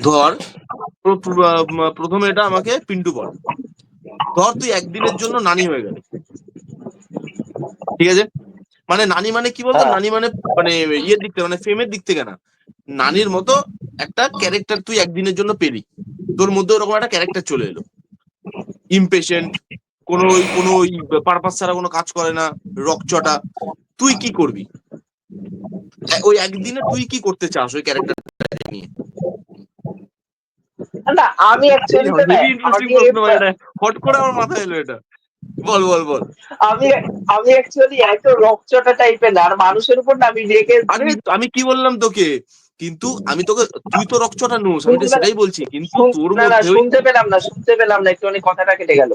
ধর প্রথমে এটা আমাকে পিন্টু বল ধর তুই একদিনের জন্য নানি হয়ে গেল। ঠিক আছে? মানে নানি মানে কি বলতো? হ্যাঁ। নানি মানে মানে ইয়ের দিক থেকে মানে ফেমের দিক থেকে না। নানির মতো একটা ক্যারেক্টার তুই একদিনের জন্য পেলি। তোর মধ্যে ওরকম একটা ক্যারেক্টার চলে এলো। ইমপেশেন্ট কোনো ওই কোনো ওই পারপাস ছাড়া কোনো কাজ করে না রকচটা তুই কি করবি? ওই একদিনে তুই কি করতে চাস ওই ক্যারেক্টারটা নিয়ে? না আমি অ্যাকচুয়ালি ভাই এটা হট করে আমার মাথায় এলো এটা। বল বল বল। আমি আমি অ্যাকচুয়ালি এত রকচটা টাইপের না আর মানুষের উপর না আমি রেগে আরে আমি কি বললাম তোকে? কিন্তু আমি তোকে তুই তো রকচটা নোস আমি সেটাই বলছি কিন্তু তোর মধ্যে শুনতে পেলাম না শুনতে পেলাম না একটুখানি কথাটা কেটে গেল।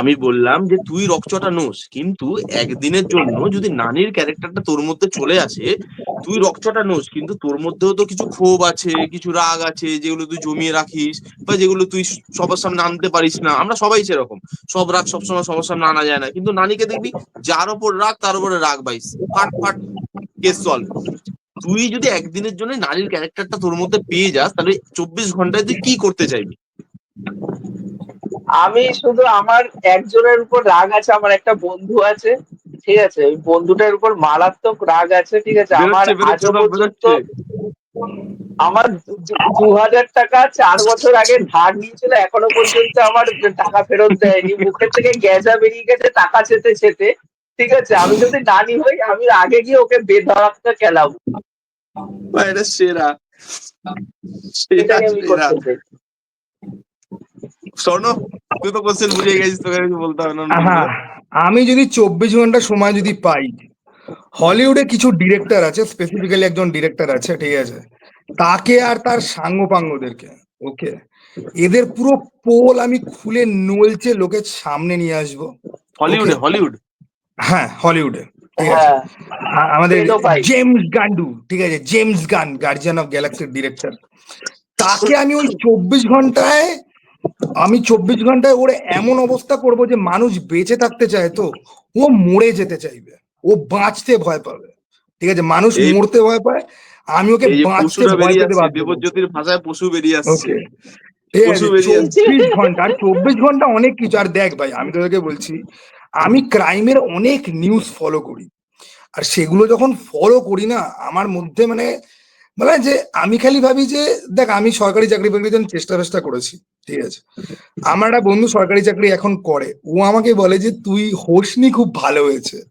আমি বললাম যে তুই রকচটা নোস, কিন্তু একদিনের জন্য যদি নানির ক্যারেক্টারটা তোর মধ্যে চলে আসে, তুই রকচটা নোস, কিন্তু তোর মধ্যেও তো কিছু ক্ষোভ আছে, কিছু রাগ আছে, যেগুলো তুই জমিয়ে রাখিস বা যেগুলো তুই সবার সামনে আনতে পারিস না। আমরা সবাই সেরকম। সব রাগ সবসময় সবার সামনে আনা যায় না। কিন্তু নানিকে দেখবি যার ওপর রাগ, তার উপরে রাগ বাইস। ফাট ফাট কেস সলভ। তুই যদি একদিনের জন্য নারীর ক্যারেক্টারটা তোর মধ্যে পেয়ে যাস, তাহলে চব্বিশ ঘন্টায় তুই কি করতে চাইবি? আমি শুধু আমার একজনের উপর রাগ আছে আমার একটা বন্ধু আছে ঠিক আছে? ওই বন্ধুটার উপর মারাত্মক রাগ আছে ঠিক আছে? আমার আজও পর্যন্ত আমার দু হাজার টাকা চার বছর আগে ধার নিয়েছিল এখনও পর্যন্ত আমার টাকা ফেরত দেয়নি। মুখের থেকে গ্যাজা বেরিয়ে গেছে টাকা চেতে চেতে ঠিক আছে? আমি যদি নানি হই আমি আগে গিয়ে ওকে বেধড়াকটা খেলাম ভাই, এটা সেরা। সেরা এটাই আমি সেরা করতে চাই স্বর্ণ? তুই তো কোশ্চেন বুঝে গেছিস তোকে কিছু বলতে হবে না হ্যাঁ আমি যদি চব্বিশ ঘণ্টা সময় যদি পাই হলিউডে কিছু ডিরেক্টর আছে স্পেসিফিক্যালি একজন ডিরেক্টর আছে ঠিক আছে? তাকে আর তার সাঙ্গপাঙ্গদেরকে ওকে এদের পুরো পোল আমি খুলে নলচে লোকের সামনে নিয়ে আসব হলিউডে হলিউড? হ্যাঁ হলিউডে ঠিক আছে? হ্যাঁ আমাদের জেমস গান্ডু ঠিক আছে? জেমস গান গার্জিয়ান অফ গ্যালাক্সির ডিরেক্টর তাকে আমি ওই চব্বিশ ঘন্টায় আমি চব্বিশ ঘন্টায় ওর এমন অবস্থা করব যে মানুষ বেঁচে থাকতে চায় তো ও মরে যেতে চাইবে ও বাঁচতে ভয় পাবে। ঠিক আছে মানুষ মরতে ভয় পায় আমি ওকে বাঁচতে ভয় পেতে বাধ্য দেবজ্যোতির ভাষায় পশু বেরিয়ে আসছে। চব্বিশ ঘণ্টা আর চব্বিশ ঘণ্টা অনেক কিছু আর দেখ ভাই আমি তোদেরকে বলছি আমি ক্রাইমের অনেক নিউজ ফলো করি আর সেগুলো যখন ফলো করি না আমার মধ্যে মানে মানে যে আমি খালি ভাবি যে, দেখ আমি সরকারি চাকরি বাকরির জন্য চেষ্টা ফেষ্টা করেছি, ঠিক আছে? আমার একটা বন্ধু সরকারি চাকরি এখন করে। ও আমাকে বলে যে, তুই হোসনি খুব ভালো হয়েছে।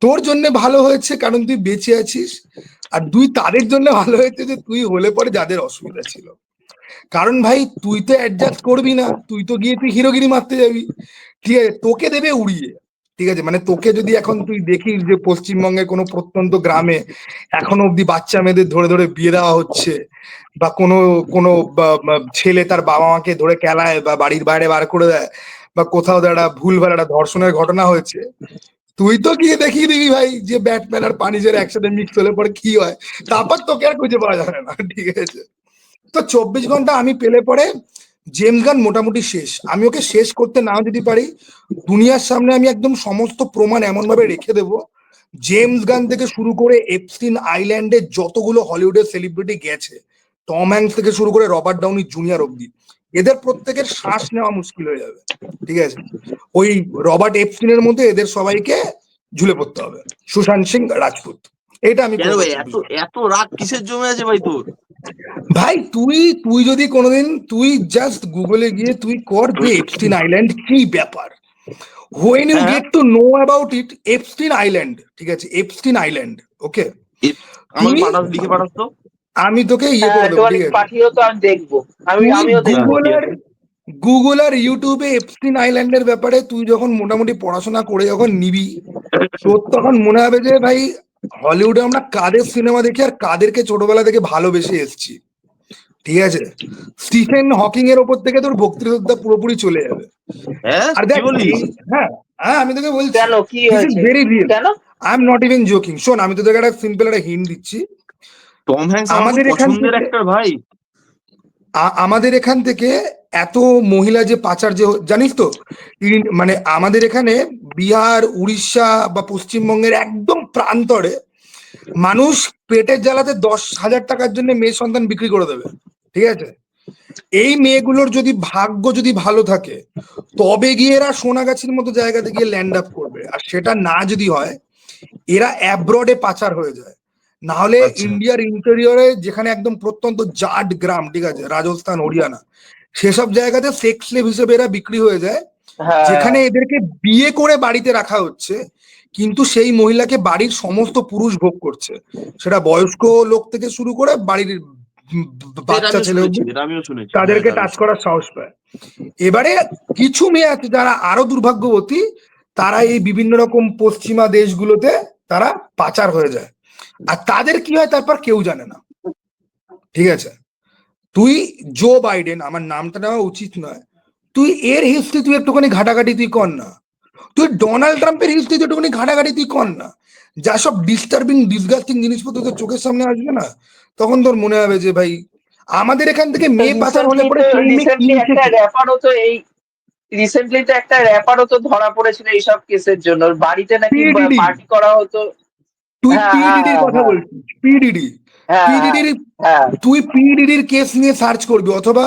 তোর জন্য ভালো হয়েছে কারণ তুই বেঁচে আছিস। আর দুই তাদের জন্য ভালো হয়েছে যে, তুই হলে পরে যাদের অসুবিধা ছিল। কারণ ভাই, তুই তো অ্যাডজাস্ট করবি না। তুই তো গিয়ে তুই হিরোগিরি মারতে যাবি। ঠিক আছে? তোকে দেবে উড়িয়ে। ঠিক আছে? মানে তোকে যদি এখন তুই দেখিস যে পশ্চিমবঙ্গের কোনো প্রত্যন্ত গ্রামে এখনও অব্দি বাচ্চা মেয়েদের ধরে ধরে বিয়ে দেওয়া হচ্ছে বা কোনো কোনো ছেলে তার বাবা মাকে ধরে কেলায় বা বাড়ির বাইরে বার করে দেয় বা কোথাও একটা ভুলভাল একটা ধর্ষণের ঘটনা হয়েছে, তুই তো গিয়ে দেখিয়ে দিবি ভাই যে ব্যাটম্যান আর পানিজের একসাথে মিক্স হলে পরে কি হয়? তারপর তোকে আর খুঁজে পাওয়া যাবে না, ঠিক আছে? তো চব্বিশ ঘণ্টা আমি পেলে পরে জেমস গান মোটামুটি শেষ। আমি ওকে শেষ করতে নাও যদি পারি। দুনিয়ার সামনে আমি একদম সমস্ত প্রমাণ এমন ভাবে রেখে দেব। জেমস গান থেকে শুরু করে এপস্টিন আইল্যান্ডে যতগুলো হলিউডের সেলিব্রিটি গেছে টম হ্যাংস থেকে শুরু করে রবার্ট ডাউনি জুনিয়র অব্দি এদের প্রত্যেকের শ্বাস নেওয়া মুশকিল হয়ে যাবে ঠিক আছে? ওই রবার্ট এপস্টিনের মধ্যে এদের সবাইকে ঝুলে পড়তে হবে। সুশান্ত সিং রাজপুত। এটা আমি এত রাগ কিসের জমে আছে ভাই তোর? ভাই তুই তুই যদি কোনোদিন তুই জাস্ট গুগলে গিয়ে তুই কর যে এপস্টিন আইল্যান্ড কি ব্যাপার। হোয়েন ইউ হ্যাঁ। Get to know about it Epstein island ঠিক আছে? এপস্টিন আইল্যান্ড ওকে আমাকে পাঠাস লিখে পাঠাস তো? আমি তোকে ইয়ে হ্যাঁ করে দেবো ঠিক আছে? পাঠিয়েও তো আমি দেখব। আমি আমিও দেখব। গুগল আর ইউটিউবে এপস্টিন আইল্যান্ডের ব্যাপারে তুই যখন মোটামুটি পড়াশোনা করে যখন নিবি তোর তখন মনে হবে যে ভাই হলিউডে আমরা কাদের সিনেমা দেখি আর কাদেরকে ছোটবেলা থেকে ভালোবেসে এসেছি? ঠিক আছে? স্টিফেন হকিং এর ওপর থেকে তোর ভক্তিশ্রদ্ধা পুরোপুরি চলে যাবে। হ্যাঁ? আর দেখ হ্যাঁ হ্যাঁ আমি তোকে বলছি। কেন? কি হয়েছে? Very real I am not even joking শোন আমি তোদেরকে একটা সিম্পল একটা হিন্ট দিচ্ছি। টম হ্যাংস আমাদের এখান থেকে- ভাই। আমাদের এখান থেকে এত মহিলা যে পাচার যে জানিস তো? মানে আমাদের এখানে বিহার উড়িষ্যা বা পশ্চিমবঙ্গের একদম প্রান্তরে মানুষ পেটের জ্বালাতে দশ হাজার টাকার জন্য মেয়ে সন্তান বিক্রি করে দেবে। ঠিক আছে? এই মেয়েগুলোর যদি ভাগ্য যদি ভালো থাকে তবে গিয়ে এরা সোনাগাছির মতো জায়গাতে গিয়ে ল্যান্ড আপ করবে। আর সেটা না যদি হয় এরা অ্যাব্রডে পাচার হয়ে যায়। না হলে আচ্ছা। ইন্ডিয়ার ইন্টেরিয়রে যেখানে একদম প্রত্যন্ত জাট গ্রাম ঠিক আছে? রাজস্থান হরিয়ানা সেসব জায়গাতে সেক্স স্লেভ হিসেবে এরা বিক্রি হয়ে যায়। যেখানে এদেরকে বিয়ে করে বাড়িতে রাখা হচ্ছে কিন্তু সেই মহিলাকে বাড়ির সমস্ত পুরুষ ভোগ করছে। সেটা বয়স্ক লোক থেকে শুরু করে বাড়ির বাচ্চা ছেলে তাদেরকে হ্যাঁ, টাচ করার সাহস পায়। এবারে কিছু মেয়ে আছে যারা আরও দুর্ভাগ্যবতী তারা এই বিভিন্ন রকম পশ্চিমা দেশগুলোতে তারা পাচার হয়ে যায়। আর তাদের কি হয় তারপর কেউ জানে না। ঠিক আছে? তুই জো বাইডেন আমার নামটা নেওয়া উচিত নয় তুই এর হিস্ট্রি তুই একটুখানি ঘাটাঘাটি তুই কর না। তুই ডোনাল্ড ট্রাম্পের হিস্ট্রি তুই একটুখানি ঘাটাঘাটি তুই কর না। যা সব ডিস্টার্বিং ডিসগাস্টিং জিনিসপত্র তোর চোখের সামনে আসবে না তখন তোর মনে হবে যে ভাই আমাদের এখান থেকে মেয়ে পাচার হলে পরে একটা কি? র্যাপারও তো এই রিসেন্টলি তো একটা র্যাপারও তো ধরা পড়েছিল এইসব কেসের জন্য। বাড়িতে নাকি পার্টি করা হতো। তুই হ্যাঁ, পিডিডির হ্যাঁ, কথা হ্যাঁ। বলছিস। পিডিডি হ্যাঁ পিডিডির হ্যাঁ। তুই পিডিডির কেস নিয়ে সার্চ করবি অথবা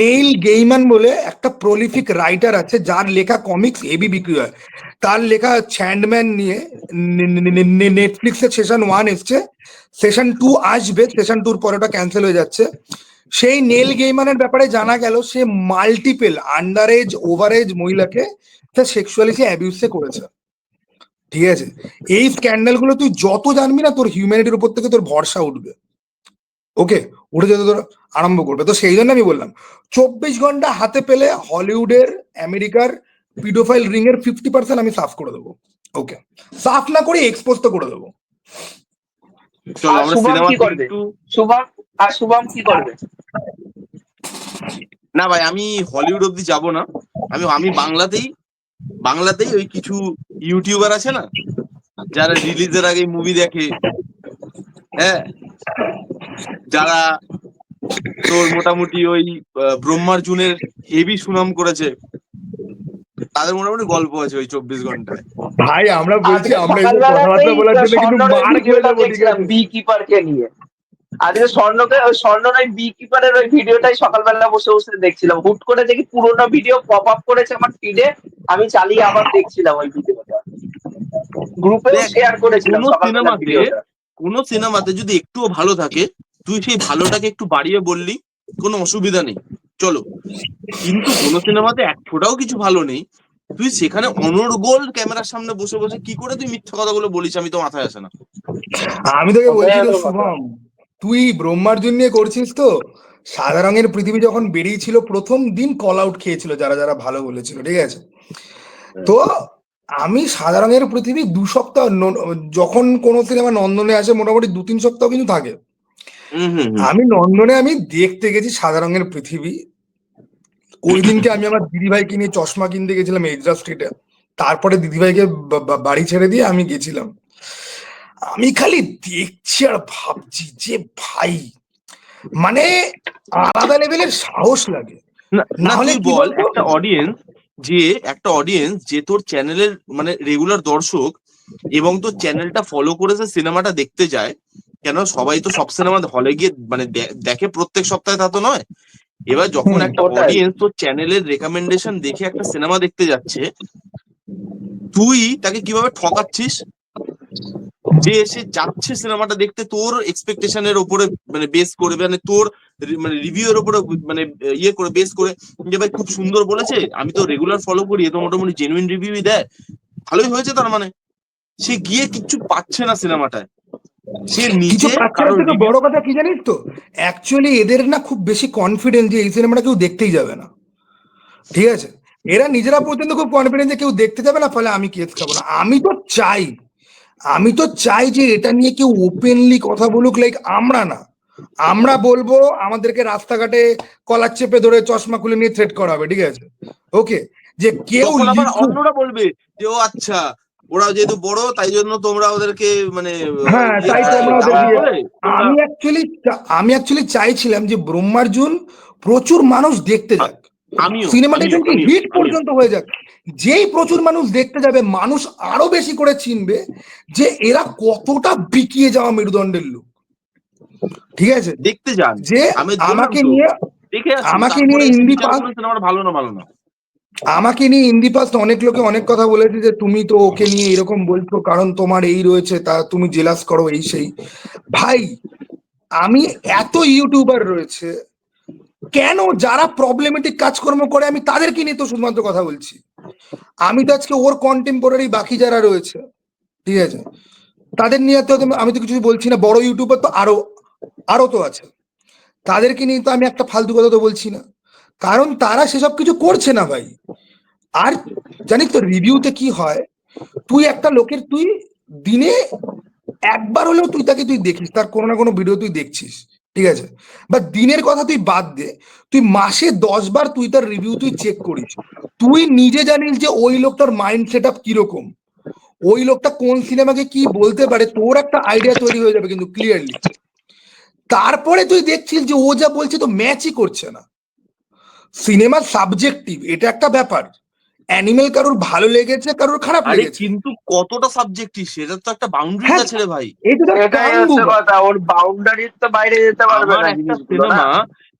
নেইল গেইমান বলে একটা প্রলিফিক রাইটার আছে যার লেখা কমিক্স এবি বিক্রি হয়। তার লেখা ছ্যান্ডম্যান নিয়ে নেটফ্লিক্সের সেশন ওয়ান এসছে সেশন টু আসবে সেশন টুর পরে ওটা ক্যান্সেল হয়ে যাচ্ছে। সেই নেল গেইমানের ব্যাপারে জানা গেল সে multiple under age over age মহিলাকে সে সেক্সুয়ালি সে অ্যাবিউসে করেছে। ঠিক আছে? এই স্ক্যান্ডালগুলো তুই যত জানবি না তোর হিউম্যানিটির উপর থেকে তোর ভরসা উঠবে। ওকে উঠে যেতে তোর আরম্ভ করবে। তো সেই জন্য আমি বললাম চব্বিশ ঘণ্টা হাতে পেলে হলিউডের আমেরিকার পিডোফাইল রিং এর ফিফটি পার্সেন্ট আমি সাফ করে দেবো। ওকে সাফ না করে এক্সপোজ তো করে দেবো। চলো আর আমরা শুভম সিনেমা কি করবে? একটু শুভম আর শুভম কি করবে? না ভাই আমি হলিউড অব্দি যাব না। আমি আমি বাংলাতেই বাংলাতেই ওই কিছু ইউটিউবার আছে না যারা রিলিজের আগে মুভি দেখে। হ্যাঁ? যারা তোর মোটামুটি ওই আহ, ব্রহ্মার্জুনের হেভি সুনাম করেছে তাদের মোটামুটি গল্প আছে ওই চব্বিশ ঘন্টায়। ভাই আমরা বলছি আমরা কথাবার্তা বলার জন্য কিন্তু মার খেয়ে যাব ঠিক আছে? বি কিপার কে নিয়ে। আজকে স্বর্ণকে ওই স্বর্ণর ওই বি কিপারের ওই ভিডিওটাই সকালবেলা বসে বসে দেখছিলাম। হুট করে দেখি পুরোনো ভিডিও পপ আপ করেছে আমার ফিডে আমি চালিয়ে আবার দেখছিলাম ওই ভিডিওটা। গ্রুপে শেয়ার করেছিলাম সিনেমাতে কোনো সিনেমাতে যদি একটুও ভালো থাকে তুই সেই ভালোটাকে একটু বাড়িয়ে বললি কোনো অসুবিধা নেই। চলো। কিন্তু কোন সিনেমাতে এক ফোটাও কিছু ভালো নেই। তুই সেখানে অনর্গল ক্যামেরার সামনে বসে বসে কি করে তুই মিথ্যা কথাগুলো বলিস আমি তো মাথায় আসে না। আমি তোকে বলছি তুই ব্রহ্মার্জুন নিয়ে করছিস তো? সাদা রঙের পৃথিবী যখন বেরিয়েছিল প্রথম দিন কল আউট খেয়েছিল যারা যারা ভালো বলেছিল ঠিক আছে? তো আমি সাদা রঙের পৃথিবী দু সপ্তাহ যখন কোনো সিনেমা নন্দনে আসে মোটামুটি দু তিন সপ্তাহ কিন্তু থাকে। আমি নন্দনে আমি দেখতে গেছি সাদা রঙের পৃথিবী। ওই দিনকে আমি আমার দিদিভাইকে নিয়ে চশমা কিনতে গেছিলাম এজরা স্ট্রিটে। তারপরে দিদিভাইকে বাড়ি ছেড়ে দিয়ে আমি গেছিলাম। আমি খালি দেখছি আর ভাবছি যে ভাই মানে আলাদা লেভেলের সাহস লাগে। না নাহলে বল একটা অডিয়েন্স যে একটা অডিয়েন্স যে তোর চ্যানেলের মানে রেগুলার দর্শক এবং তোর চ্যানেলটা ফলো করেছে সিনেমাটা দেখতে যায় কেন সবাই তো সব সিনেমা হলে গিয়ে মানে দেখে প্রত্যেক সপ্তাহে তা তো নয়। এবার যখন একটা অডিয়েন্স তোর চ্যানেলের রেকমেন্ডেশন দেখে একটা সিনেমা দেখতে যাচ্ছে তুই তাকে কীভাবে ঠকাচ্ছিস? যে সে যাচ্ছে সিনেমাটা দেখতে তোর এক্সপেকটেশনের উপরে মানে বেস করে মানে তোর মানে রিভিউ এর উপরে মানে ইয়ে করে বেস করে যে ভাই খুব সুন্দর বলেছে আমি তো রেগুলার ফলো করি তো মোটামুটি জেনুইন রিভিউই দেয়। ভালোই হয়েছে তার মানে। সে গিয়ে কিচ্ছু পাচ্ছে না সিনেমাটায়। সে নিজে বড় কথা কি জানিস তো? অ্যাকচুয়ালি এদের না খুব বেশি কনফিডেন্স যে এই সিনেমাটা কেউ দেখতেই যাবে না। ঠিক আছে? এরা নিজেরা পর্যন্ত খুব কনফিডেন্স যে কেউ দেখতে যাবে না ফলে আমি কেস খাব না। আমি তো চাই আমি তো চাই যে এটা নিয়ে কেউ ওপেনলি কথা বলুক লাইক আমরা না। আমরা বলব আমাদেরকে রাস্তাঘাটে কলার চেপে ধরে চশমা খুলে নিয়ে থ্রেট করা হবে ঠিক আছে? ওকে যে কেউ। অন্যরা বলবে যে ও আচ্ছা ওরা যেহেতু বড় তাই জন্য তোমরা ওদেরকে মানে হ্যাঁ, ইয়ে তাই করে, তোমরা- আমি অ্যাকচুয়ালি আমি অ্যাকচুয়ালি চাইছিলাম যে ব্রহ্মার্জুন প্রচুর মানুষ দেখতে যাক। আমিও সিনেমাটা কিন্তু হিট পর্যন্ত হয়ে যাক? যেই প্রচুর মানুষ দেখতে যাবে মানুষ আরও বেশি করে চিনবে যে এরা কতটা বিকিয়ে যাওয়া মেরুদণ্ডের লোক। ঠিক আছে? দেখতে যান। যে আমাকে নিয়ে আমাকে নিয়ে হিন্দি পাস- ভালো না ভালো না। আমাকে নিয়ে ইন্দি পাস্ট অনেক লোকে অনেক কথা বলেছে যে তুমি তো ওকে নিয়ে এরকম বলছো কারণ তোমার এই রয়েছে তা তুমি জেলাস করো এই সেই। ভাই আমি এত ইউটিউবার রয়েছে কেন যারা প্রবলেমেটিক কাজকর্ম করে আমি তাদেরকে নিয়ে তো শুধুমাত্র কথা বলছি? আমি তো আজকে ওর কন্টেম্পোরারি বাকি যারা রয়েছে, ঠিক আছে? তাদের নিয়ে তো আমি- তো কিছু বলছি না, বড় ইউটিউবার তো আরও আরও তো আছে। তাদেরকে নিয়ে তো আমি একটা ফালতু কথা তো বলছি না। কারণ তারা সেসব কিছু করছে না ভাই। আর জানিস তো রিভিউতে কি হয়? তুই একটা লোকের, তুই দিনে একবার হলেও তুই তাকে তুই দেখিস, তার কোনো না কোনো ভিডিও তুই দেখছিস। ঠিক আছে? বা দিনের কথা তুই বাদ দে। তুই মাসে দশ বার তুই তার রিভিউ তুই চেক করিস। তুই নিজে জানিস যে ওই লোকটার মাইন্ড সেট আপ কীরকম। ওই লোকটা কোন সিনেমাকে কি বলতে পারে, তোর একটা আইডিয়া তৈরি হয়ে যাবে কিন্তু ক্লিয়ারলি তারপরে তুই দেখছিস যে ও যা বলছে তো ম্যাচই করছে না। সিনেমা সাবজেক্টিভ এটা একটা ব্যাপার। অ্যানিমেল কারোর ভালো লেগেছে কারোর খারাপ লেগেছে। কিন্তু কতটা সাবজেক্টিভ সেটা তো একটা বাউন্ডারি হ্যাঁ। আছে রে ভাই। এই তো। কথা ওর বাউন্ডারির তো বাইরে যেতে পারবে না সিনেমা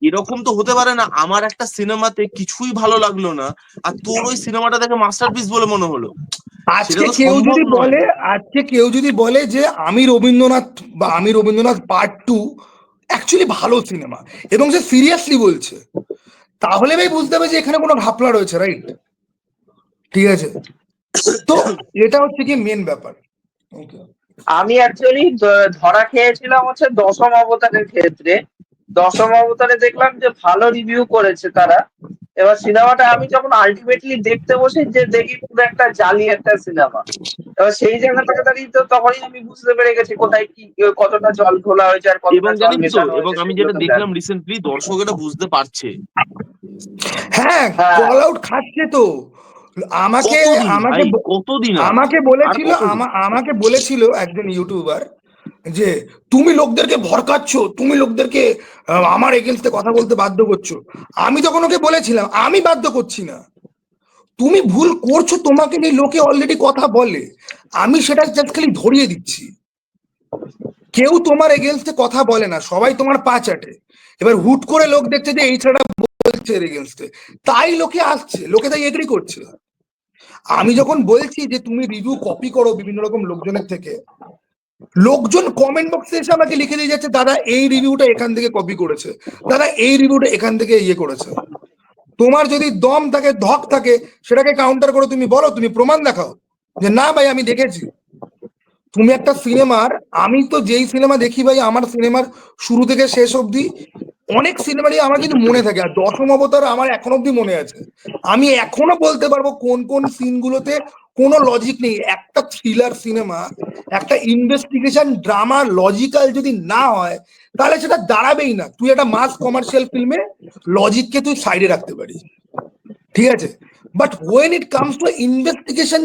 এরকম তো হতে পারে না আমার একটা সিনেমাতে কিছুই ভালো লাগল না আর তোর ওই সিনেমাটা দেখে মাস্টারপিস বলে মনে হলো। আজকে কেউ যদি বলে আজকে কেউ যদি বলে যে আমি রবীন্দ্রনাথ বা আমি রবীন্দ্রনাথ পার্ট টু অ্যাকচুয়ালি ভালো সিনেমা এবং সে সিরিয়াসলি বলছে তাহলে ভাই বুঝতে হবে যে এখানে কোনো ঘাপলা রয়েছে রাইট ঠিক আছে। তো এটা হচ্ছে কি মেন ব্যাপার. আমি অ্যাকচুয়ালি ধরা খেয়েছিলাম হচ্ছে দশম অবতারের ক্ষেত্রে। দশম অবতারে দেখলাম যে ভালো রিভিউ করেছে তারা। এবার সিনেমাটা আমি যখন আলটিমেটলি দেখতে বসি যে দেখি পুরো একটা জালি একটা সিনেমা। এবার সেই জায়গা থেকে দাঁড়িয়ে তো তখনই আমি বুঝতে পেরে গেছি কোথায় কি কতটা জল খোলা হয়েছে আর এবং কতটা জল মেশানো এবং আমি যেটা দেখলাম রিসেন্টলি দর্শক এটা বুঝতে পারছে। হ্যাঁ হ্যাঁ। কল আউট খাচ্ছে তো। আমাকে আমাকে কতদিন আমাকে বলেছিল আমাকে বলেছিল একজন ইউটিউবার যে তুমি লোকদেরকে ভরকাচ্ছ তুমি লোকদেরকে আমার এগেনস্টে কথা বলতে বাধ্য করছ। আমি তখন ওকে বলেছিলাম আমি বাধ্য করছি না। তুমি ভুল করছ তোমাকে নিয়ে লোকে অলরেডি কথা বলে। আমি সেটা জাস্ট খালি ধরিয়ে দিচ্ছি। কেউ তোমার এগেনস্টে কথা বলে না সবাই তোমার পা চাটে। এবার হুট করে লোক দেখছে যে এই ছেলেটা বলছে এগেনস্টে তাই লোকে আসছে লোকে তাই এগ্রি করছে। আমি যখন বলছি যে তুমি রিভিউ কপি করো বিভিন্ন রকম লোকজনের থেকে, লোকজন কমেন্ট বক্সে এসে আমাকে লিখে দিয়ে যাচ্ছে, দাদা, এই রিভিউটা এখান থেকে কপি করেছে। দাদা, এই রিভিউটা এখান থেকে ইয়ে করেছে। তোমার যদি দম থাকে, ধক থাকে, সেটাকে কাউন্টার করে তুমি বলো, তুমি প্রমাণ দেখাও। যে, না ভাই, আমি দেখেছি। তুমি একটা সিনেমার, আমি তো যেই সিনেমা দেখি ভাই, আমার সিনেমার শুরু থেকে শেষ অবধি, অনেক সিনেমারই আমার কিন্তু মনে থাকে, আর দশম অবতার আমার এখন অব্দি মনে আছে। আমি এখনও বলতে পারব কোন কোন সিনগুলোতে কোনো লজিক নেই। একটা থ্রিলার সিনেমা, একটা ইনভেস্টিগেশন ড্রামা লজিক্যাল যদি না হয়, তাহলে সেটা দাঁড়াবেই না। তুই একটা মাস কমার্শিয়াল ফিল্মে লজিককে তুই সাইডে রাখতে পারিস। ঠিক আছে? But when it comes to investigation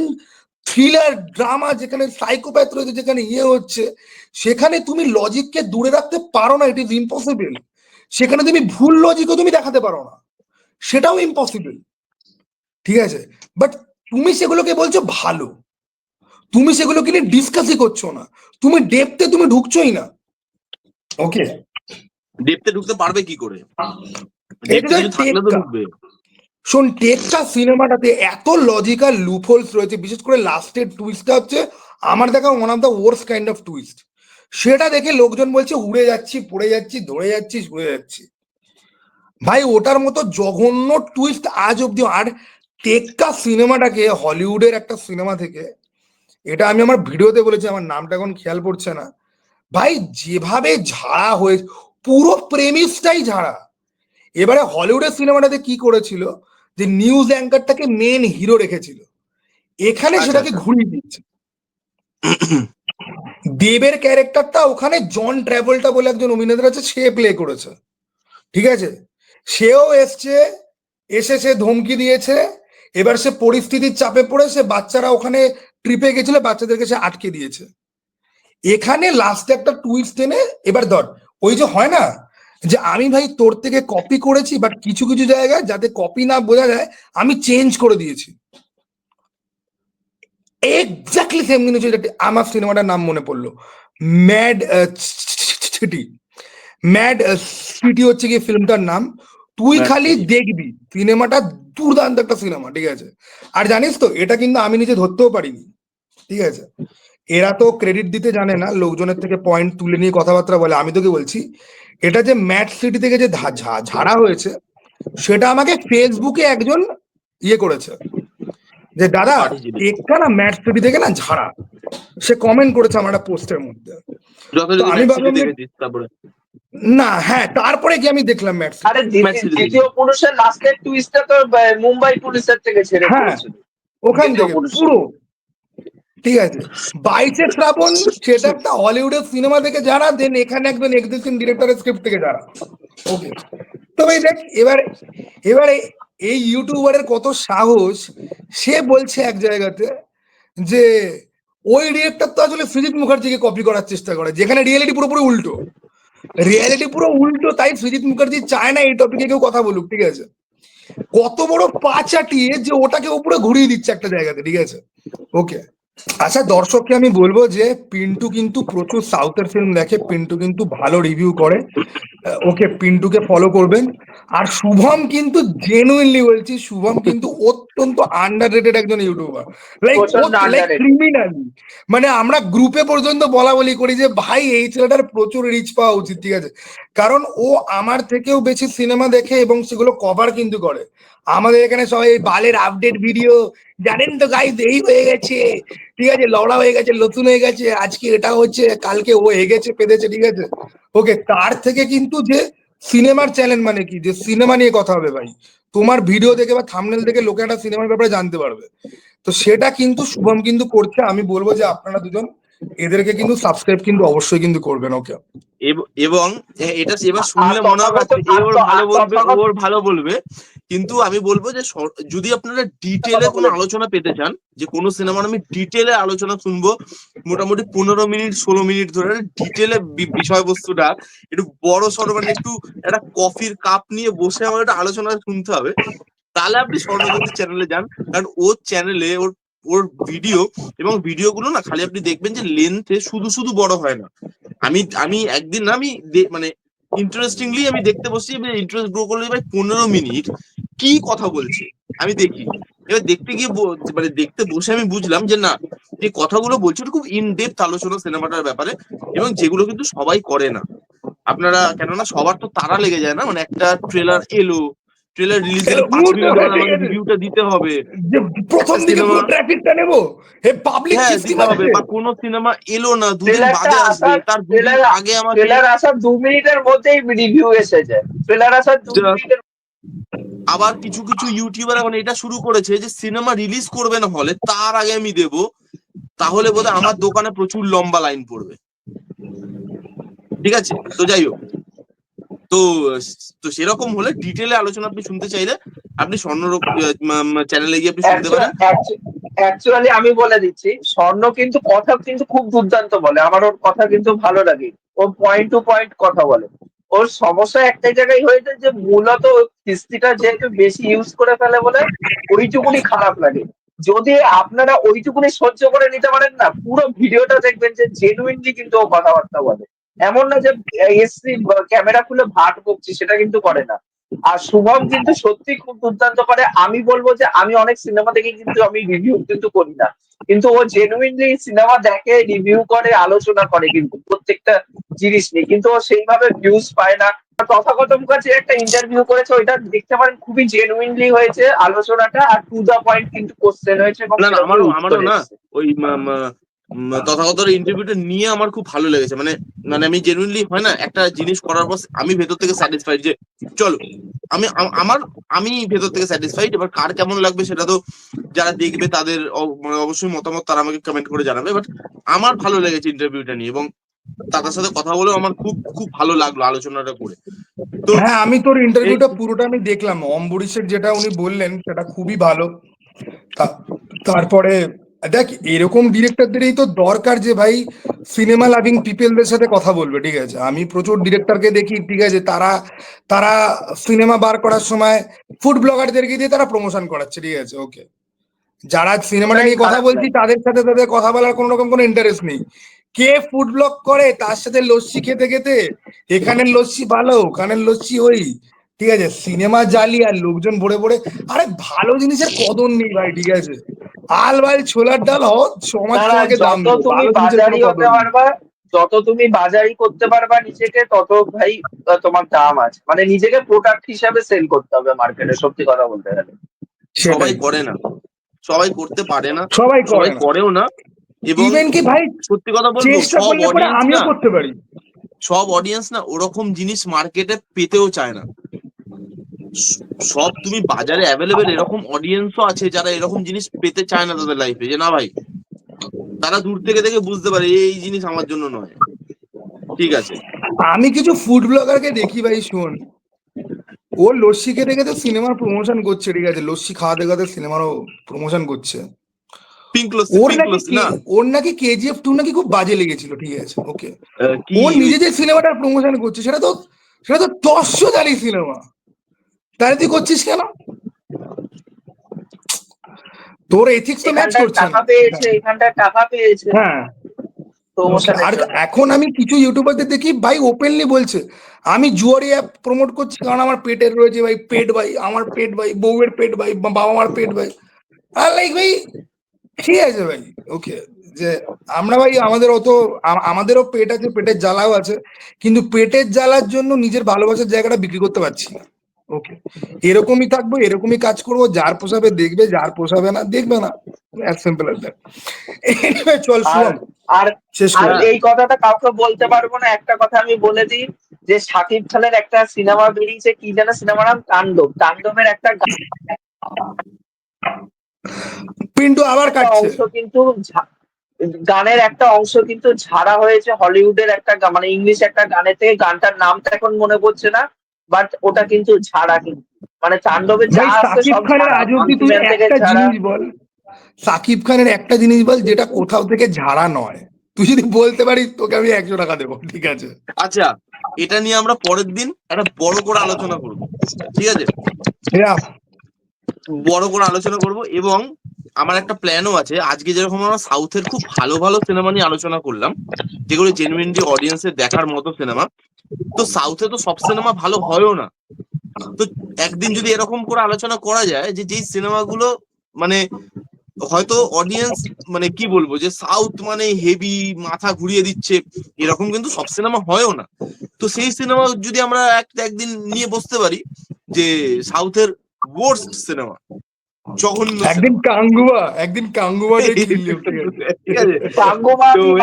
thriller drama যেখানে সাইকোপ্যাথ রয়েছে যেখানে ইয়ে হচ্ছে সেখানে তুমি লজিককে দূরে রাখতে পারো না ইট ইজ ইম্পসিবল সেখানে তুমি ভুল লজিকও তুমি দেখাতে পারো না। সেটাও ইম্পসিবল ঠিক আছে? বাট তুমি সেগুলোকে বলছো ভালো। তুমি সেগুলোকে নিয়ে ডিসকাসই করছ না। তুমি ডেপতে তুমি ঢুকছোই না। ওকে ডেপতে ঢুকতে পারবে কি করে? টেক্কা। শোন টেকটা সিনেমাটাতে এত লজিক্যাল লুপহোলস রয়েছে, বিশেষ করে লাস্টের টুইস্টটা হচ্ছে, আমার দেখা one of the worst kind of twist সেটা দেখে লোকজন বলছে, উড়ে যাচ্ছি, পড়ে যাচ্ছি ধরে যাচ্ছি, উড়ে যাচ্ছি। ভাই, ওটার মতো জঘন্য টুইস্ট আজ অব্দি আর টেক্কা সিনেমাটাকে হলিউডের একটা সিনেমা থেকে, এটা আমি আমার ভিডিওতে বলেছি, আমার নামটা এখন খেয়াল পড়ছে না। ভাই, যেভাবে ঝাড়া হয়ে, পুরো প্রেমিসটাই ঝাড়া। এবারে হলিউডের সিনেমাটাতে কি করেছিল? যে নিউজ অ্যাঙ্কারটাকে মেন হিরো রেখেছিল। এখানে আচ্ছা, সেটাকে আচ্ছা। ঘুরিয়ে দিচ্ছে। দেবের ক্যারেক্টারটা ওখানে জন ট্রাভেলটা বলে একজন অভিনেতা আছে সে প্লে করেছে। ঠিক আছে? সেও এসছে এসে সে ধমকি দিয়েছে এবার সে পরিস্থিতির চাপে পড়ে সে বাচ্চারা ওখানে ট্রিপে গেছিল বাচ্চাদেরকে সে আটকে দিয়েছে। এখানে লাস্টে একটা টুইস্ট এনে এবার ধর ওই যে হয় না যে আমি ভাই তোর থেকে কপি করেছি বাট কিছু কিছু জায়গায় যাতে কপি না বোঝা যায় আমি চেঞ্জ করে দিয়েছি। এক্স্যাক্টলি সেম জিনিস আমার সিনেমাটার নাম মনে পড়ল। ম্যাড সিটি ম্যাড সিটি হচ্ছে কি ফিল্মটার নাম। তুই খালি দেখবি সিনেমাটা দুর্দান্ত একটা সিনেমা ঠিক আছে? আর জানিস তো এটা কিন্তু আমি নিজে ধরতেও পারিনি ঠিক আছে? এরা তো ক্রেডিট দিতে জানে না লোকজনের থেকে পয়েন্ট তুলে নিয়ে কথাবার্তা বলে। আমি তোকে বলছি এটা যে ম্যাট সিটি থেকে যে ঝাড়া হয়েছে সেটা আমাকে ফেসবুকে একজন ইয়ে করেছে। যে দাদা একটা না ম্যাট সিটি থেকে না ঝাড়া। সে কমেন্ট করেছে আমার একটা পোস্টের মধ্যে। আমি ভাবলাম না হ্যাঁ তারপরে কি আমি দেখলাম ম্যাট সিটি আরে দ্বিতীয়- পুরুষের লাস্টের টুইস্টটা তো মুম্বাই পুলিশের থেকে ছেড়ে হ্যাঁ। ওখান থেকে পুরো। ঠিক আছে? বাইশে শ্রাবণ, সেটা একটা হলিউডের সিনেমা থেকে যারা দেন এখানে একজন এক্সিস্টিং ডিরেক্টরের স্ক্রিপ্ট থেকে যারা। ওকে তো ভাই দেখ, এবারে এবারে এই ইউটিউবারের কত সাহস, সে বলছে এক জায়গাতে যে, ওই ডিরেক্টর তো আসলে সৃজিত মুখার্জিকে কপি করার চেষ্টা করে, যেখানে রিয়েলিটি পুরোপুরি উল্টো। রিয়েলিটি পুরো উল্টো, তাই সৃজিত মুখার্জি চায় না এই টপিকে কেউ কথা বলুক, ঠিক আছে? কত বড় পা চাটিয়ে যে ওটাকে উপরে ঘুরিয়ে দিচ্ছে একটা জায়গাতে, ঠিক আছে? ওকে আচ্ছা দর্শককে আমি বলব যে পিন্টু কিন্তু প্রচুর সাউথের ফিল্ম দেখে পিন্টু কিন্তু ভালো রিভিউ করে। ওকে পিন্টুকে ফলো করবেন। আর শুভম কিন্তু জেনুইনলি বলছি শুভম কিন্তু অত্যন্ত আন্ডার রেটেড একজন ইউটিউবার লাইক। ক্রিমিনালি মানে আমরা গ্রুপে পর্যন্ত বলা বলি করি যে ভাই এই ছেলেটার প্রচুর রিচ পাওয়া উচিত ঠিক আছে? কারণ ও আমার থেকেও বেশি সিনেমা দেখে এবং সেগুলো কভার কিন্তু করে। আমাদের এখানে সবাই বালের আপডেট ভিডিও জানেন তো গাইজ এই হয়ে গেছে। ঠিক আছে, লড়া হয়ে গেছে, নতুন হয়ে গেছে। আজকে এটা হচ্ছে, কালকে ও হেগেছে পেদেছে ঠিক আছে? ওকে তার থেকে কিন্তু যে সিনেমার চ্যানেল মানে কি? যে সিনেমা নিয়ে কথা হবে ভাই। তোমার ভিডিও দেখে বা থামনেল দেখে লোকে একটা সিনেমার ব্যাপারে জানতে পারবে। তো সেটা কিন্তু শুভম কিন্তু করছে। আমি বলব যে আপনারা দুজন এদেরকে কিন্তু সাবস্ক্রাইব কিন্তু অবশ্যই কিন্তু করবেন ওকে এবং এটা এবার শুনলে মনে হবে ওর ভালো বলবে ও ওর ভালো বলবে। কিন্তু আমি বলব যে যদি আপনারা ডিটেলে কোনো আলোচনা পেতে চান যে কোনো সিনেমার আমি ডিটেলে আলোচনা শুনব মোটামুটি পনেরো মিনিট ষোলো মিনিট ধরে ডিটেলে বিষয়বস্তুটা একটু বড় সড়ো মানে একটু একটা কফির কাপ নিয়ে বসে আমার একটা আলোচনা শুনতে হবে তাহলে আপনি স্বর্ণজ্যোতি চ্যানেলে যান। কারণ ওর চ্যানেলে ওর ওর ভিডিও এবং ভিডিওগুলো না খালি আপনি দেখবেন যে লেন্থে শুধু শুধু বড় হয় না। আমি আমি একদিন না আমি মানে ইন্টারেস্টিংলি আমি দেখতে বসছি ইন্টারেস্ট গ্রো করলে ভাই পনেরো মিনিট কি কথা বলছে, আমি দেখি। এবার দেখতে গিয়ে মানে দেখতে বসে আমি বুঝলাম যে না, যে কথাগুলো বলছে খুব ইন ডেপথ আলোচনা সিনেমাটার ব্যাপারে এবং যেগুলো কিন্তু সবাই করে না। আপনারা, কেননা সবার তো তারা লেগে যায় না মানে একটা ট্রেলার এলো ট্রেলার রিলিজের আমাকে রিভিউটা দিতে হবে। যে প্রথম দিকে পুরো নেব। হে পাবলিক হ্যাঁ দিতে হবে বা কোনো সিনেমা এলো না দুদিন ট্রেলারটা বাদে আসবে তার দুদিন আগে আমাকে ট্রেলার আসার দু মিনিটের মধ্যেই রিভিউ এসে যায় ট্রেলার আসার দু যা- মিনিটের আবার কিছু কিছু ইউটিউবার এখন এটা শুরু করেছে যে সিনেমা রিলিজ করবে না হলে তার আগে আমি দেব। তাহলে বোধহয় আমার দোকানে প্রচুর লম্বা লাইন পড়বে। ঠিক আছে? তো যাই হোক। তো তো সেরকম হলে ডিটেলে আলোচনা আপনি শুনতে চাইলে আপনি স্বর্ণ চ্যানেলে গিয়ে আপনি শুনতে পারেন। অ্যাকচুয়ালি আমি বলে দিচ্ছি, স্বর্ণ কিন্তু কথা কিন্তু খুব দুর্দান্ত বলে। আমার ওর কথা কিন্তু ভালো লাগে। ও পয়েন্ট টু পয়েন্ট কথা বলে। ওর সমস্যা একটাই জায়গায় হয়েছে যে মূলত কিস্তিটা যেহেতু বেশি ইউজ করে ফেলে বলে, ওইটুকুনি খারাপ লাগে। যদি আপনারা ওইটুকুনি সহ্য করে নিতে পারেন না, পুরো ভিডিওটা দেখবেন যে জেনুইনলি কিন্তু ও কথাবার্তা বলে। এমন না যে এসি ক্যামেরা খুলে ভাট বকছি সেটা কিন্তু করে না। আর শুভম কিন্তু সত্যি খুব দুর্দান্ত করে। আমি বলব যে আমি অনেক সিনেমা দেখে কিন্তু আমি রিভিউ কিন্তু করি না। কিন্তু ও জেনুইনলি সিনেমা দেখে রিভিউ করে আলোচনা করে কিন্তু প্রত্যেকটা জিনিস নিয়ে। কিন্তু ও সেইভাবে ভিউজ পায় না। তথাগত মুখার্জি একটা ইন্টারভিউ করেছে ওইটা দেখতে পারেন খুবই জেনুইনলি হয়েছে আলোচনাটা আর টু দা পয়েন্ট কিন্তু কোশ্চেন হয়েছে না, আমারও- আমারও না। ওই তথাগত ইন্টারভিউটা নিয়ে আমার খুব ভালো লেগেছে। মানে মানে আমি জেনুইনলি হয় না একটা জিনিস করার পর আমি ভেতর থেকে স্যাটিসফাইড যে চলো আমি আমার আমি ভেতর থেকে স্যাটিসফাইড এবার কার কেমন লাগবে সেটা তো যারা দেখবে তাদের মানে অবশ্যই মতামত তারা আমাকে কমেন্ট করে জানাবে। বাট আমার ভালো লেগেছে ইন্টারভিউটা নিয়ে এবং তাদের সাথে কথা বলেও আমার খুব খুব ভালো লাগল আলোচনাটা করে। তো হ্যাঁ আমি তোর ইন্টারভিউটা পুরোটা আমি দেখলাম। অম্বরীশের যেটা উনি বললেন সেটা খুবই ভালো। তারপরে দেখ এরকম ডিরেক্টরদেরই তো দরকার যে ভাই সিনেমা লাভিং পিপলদের সাথে কথা বলবে ঠিক আছে? আমি প্রচুর ডিরেক্টরকে দেখি ঠিক আছে? তারা তারা সিনেমা বার করার সময় ফুড ব্লগারদেরকে দিয়ে তারা প্রমোশন করাচ্ছে ঠিক আছে? ওকে যারা সিনেমাটা নিয়ে কথা বলছি তাদের সাথে তাদের কথা বলার কোনো রকম কোনো ইন্টারেস্ট নেই। কে ফুড ব্লগ করে তার সাথে লস্যি খেতে খেতে এখানের লস্যি ভালো ওখানের লস্যি ওই ঠিক আছে? সিনেমা জালি আর লোকজন ভরে ভরে আরে ভালো জিনিসের কদর নেই ভাই ঠিক আছে? আল বাল ছোলার ডাল হ সমাজ না, না, তোমাকে দাম যত তুমি বাজারি হতে পারবা যত তুমি বাজারি করতে পারবা নিজেকে তত ভাই তোমার দাম আছে। মানে নিজেকে প্রোডাক্ট হিসাবে সেল করতে হবে মার্কেটে সত্যি কথা বলতে গেলে। সবাই করে না। সবাই করতে পারে না সবাই সবাই করেও না। এবং ইভেন কি ভাই সত্যি কথা বলব সব অডিয়েন্স আমিও করতে পারি। সব অডিয়েন্স না ওরকম জিনিস মার্কেটে পেতেও চায় না। সব তুমি বাজারে অ্যাভেলেবেল এরকম অডিয়েন্সও আছে যারা এরকম জিনিস পেতে চায় না তাদের লাইফে যে না ভাই তারা দূর থেকে দেখে বুঝতে পারে এই জিনিস আমার জন্য নয়। ঠিক আছে? আমি কিছু ফুড ব্লগারকে দেখি ভাই শোন। ও লস্যি খেতে খেতে সিনেমার প্রমোশন করছে ঠিক আছে? লস্যি খাওয়াতে খাওয়াতে সিনেমারও প্রমোশন করছে। ওর নাকি না? ওর নাকি কেজিএফ টু নাকি খুব বাজে লেগেছিল ঠিক আছে? ওকে ও নিজে যে সিনেমাটার প্রমোশন করছে সেটা তো সেটা তো দর্শকারী সিনেমা তুই করছিস কেন? তোর এথিক্স তো ম্যাচ করছে হ্যাঁ। আর এখন আমি কিছু ইউটিউবারদের দেখি ভাই ওপেনলি বলছে আমি জুয়ারি অ্যাপ প্রমোট করছি কারণ আমার পেটের রয়েছে ভাই পেট ভাই আমার পেট ভাই বউয়ের পেট ভাই বাবা মার পেট ভাই। আর লাইক ভাই ঠিক আছে ভাই ওকে যে আমরা ভাই আমাদের অত আমাদেরও পেট আছে পেটের জ্বালাও আছে কিন্তু পেটের জ্বালার জন্য নিজের ভালোবাসার জায়গাটা বিক্রি করতে পারছি না। ওকে এরকমই থাকব এরকমই কাজ করব যার পোষাবে দেখবে যার পোষাবে না দেখবে না। অ্যাজ সিম্পল অ্যাজ দ্যাট চল আর আর শেষ আর এই কথাটা কাউকে বলতে পারব না একটা কথা আমি বলে দিই যে শাকিব খানের একটা সিনেমা বেরিয়েছে কি যেন সিনেমার নাম? তাণ্ডব তাণ্ডবের একটা পিন্টু আবার কাটছে। অংশ কিন্তু গানের একটা অংশ কিন্তু ঝাড়া হয়েছে হলিউডের একটা মানে ইংলিশ একটা গানের থেকে গানটার নামটা এখন মনে পড়ছে না। বাট ওটা কিন্তু ছাড়া কিন্তু। মানে তাণ্ডবের যা আছে সব খানের আজ অব্দি তুই একটা জিনিস বল। সাকিব খানের একটা জিনিস বল যেটা কোথাও থেকে ঝাড়া নয়। তুই যদি বলতে পারিস তোকে আমি একশো টাকা দেবো ঠিক আছে? আচ্ছা এটা নিয়ে আমরা পরের দিন একটা বড় করে আলোচনা করব। ঠিক আছে. বড় করে আলোচনা করব এবং আমার একটা প্ল্যানও আছে। আজকে যেরকম আমরা সাউথের খুব ভালো ভালো সিনেমা নিয়ে আলোচনা করলাম যেগুলো জেনুইনলি অডিয়েন্সের দেখার মতো সিনেমা তো সাউথে তো সব সিনেমা ভালো হয়ও না। তো একদিন যদি এরকম করে আলোচনা করা যায় যে যেই সিনেমাগুলো মানে হয়তো অডিয়েন্স মানে কি বলব যে সাউথ মানে হেভি মাথা ঘুরিয়ে দিচ্ছে এরকম কিন্তু সব সিনেমা হয়ও না। তো সেই সিনেমা যদি আমরা একদিন নিয়ে বসতে পারি যে সাউথের ওয়ার্স্ট সিনেমা জঘন্য একদিন কাঙ্গুয়া একদিন কাঙ্গুয়া ঠিক আছে। ঠিক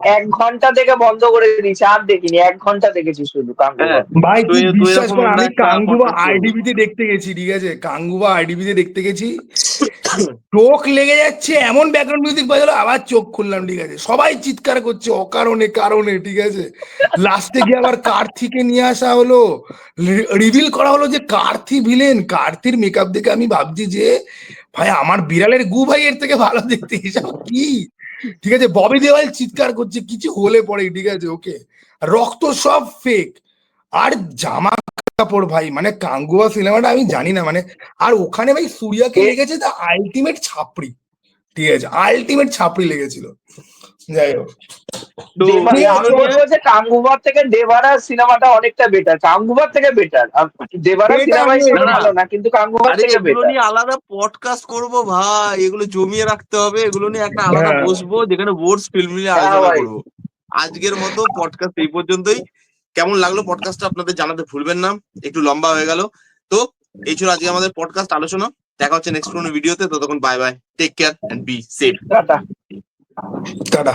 এক ঘণ্টা থেকে বন্ধ করে দিয়েছি আর দেখিনি এক ঘণ্টা দেখেছি শুধু হ্যাঁ ভাই তুই বিশ্বাস কর আমি কাঙ্গুবা। আইডিবিতে দেখতে গেছি ঠিক আছে? কাঙ্গুবা আইডিবিতে দেখতে গেছি। চোখ লেগে যাচ্ছে এমন ব্যাকগ্রাউন্ড মিউজিক বাজালো আবার চোখ খুললাম ঠিক আছে? সবাই চিৎকার করছে অকারণে কারণে ঠিক আছে? লাস্টে গিয়ে আবার কার্থিকে নিয়ে আসা হলো। রিভিল করা হলো যে কার্থি ভিলেন কার্থির মেকআপ দেখে আমি ভাবছি যে ভাই আমার বিড়ালের গু ভাই এর থেকে ভালো দেখতে এসব কি? ঠিক আছে ববি দেওয়াল চিৎকার করছে কিছু হলে পরে ঠিক আছে ওকে রক্ত সব ফেক আর জামা কাপড় ভাই মানে কাঙ্গুয়া সিনেমাটা আমি জানি না মানে আর ওখানে ভাই সূর্যাকে লেগেছে দ্য আলটিমেট ছাপড়ি। ঠিক আছে আলটিমেট ছাপড়ি লেগেছিল। যাই হোক। আমি বলব যে কাঙ্গুবার থেকে দেবারা সিনেমাটা অনেকটা বেটার কাঙ্গুবার থেকে বেটার দেবারা সিনেমা। ভালো না কিন্তু কাঙ্গুবার থেকে বেটার নিয়ে আলাদা পডকাস্ট করব ভাই এগুলো জমিয়ে রাখতে হবে এগুলো নিয়ে একটা আলাদা হ্যাঁ। বসবো যেখানে বোর্ডস ফিল্ম নিয়ে হ্যাঁ আলোচনা। করব। আজকের মতো পডকাস্ট এই পর্যন্তই। কেমন লাগল পডকাস্টটা আপনাদের জানাতে ভুলবেন না একটু লম্বা হয়ে গেল। তো এই ছিল আজকে আমাদের পডকাস্ট আলোচনা। দেখা হচ্ছে নেক্সট কোনো ভিডিওতে ততক্ষণ bye bye take care and be safe tata. Tata.